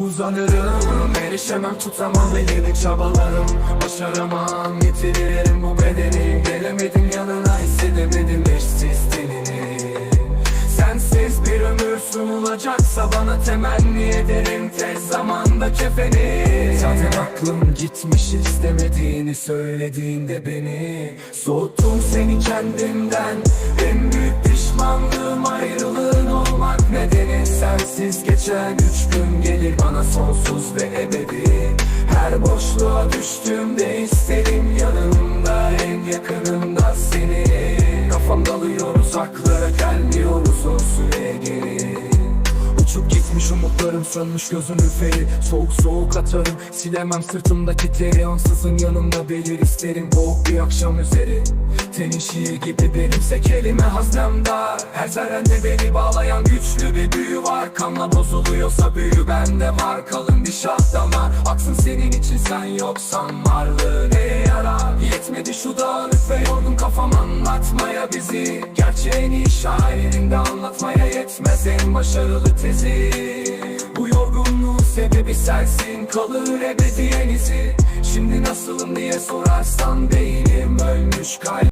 Uzanırım erişemem tutamam elini çabalarım. Başaramam yitiririm bu bedeni. Gelemedim yanına hissedemedim eşsiz tenini Sensiz bir ömür sunulacaksa bana temenni ederim Tez zamanda kefeni. Zaten aklım gitmiş istemediğini söylediğinde beni. Soğuttum seni kendimden En büyük pişmanlığım Sensiz geçen üç gün gelir bana sonsuz ve ebedi. Her boşluğa düştüğümde isterim yanımda En yakınımda seni. Kafam dalıyor uzaklara gelmiyor uzun süre Uçup gitmiş umutlarım sönmüş gözümün feri. Soğuk soğuk atarım silemem sırtımdaki teri Ansızın yanımda belir. İsterim boğuk bir akşam üzeri Tenin şiir gibi benimse kelime haznem dar Her zerrende beni bağlayan güçlü bir büyü var. Kanla bozuluyorsa büyü bende var. Kalın bir damar. Aksın senin için sen yoksan varlığı neye yarar? Yetmedi şu dağınık ve yorgun kafam anlatmaya bizi. Gerçeğini şairinde anlatmaya yetmez en başarılı tezi. Bu yorgunluğun sebebi sensin. Kalır ebediyen izi. Şimdi nasılım diye sorarsan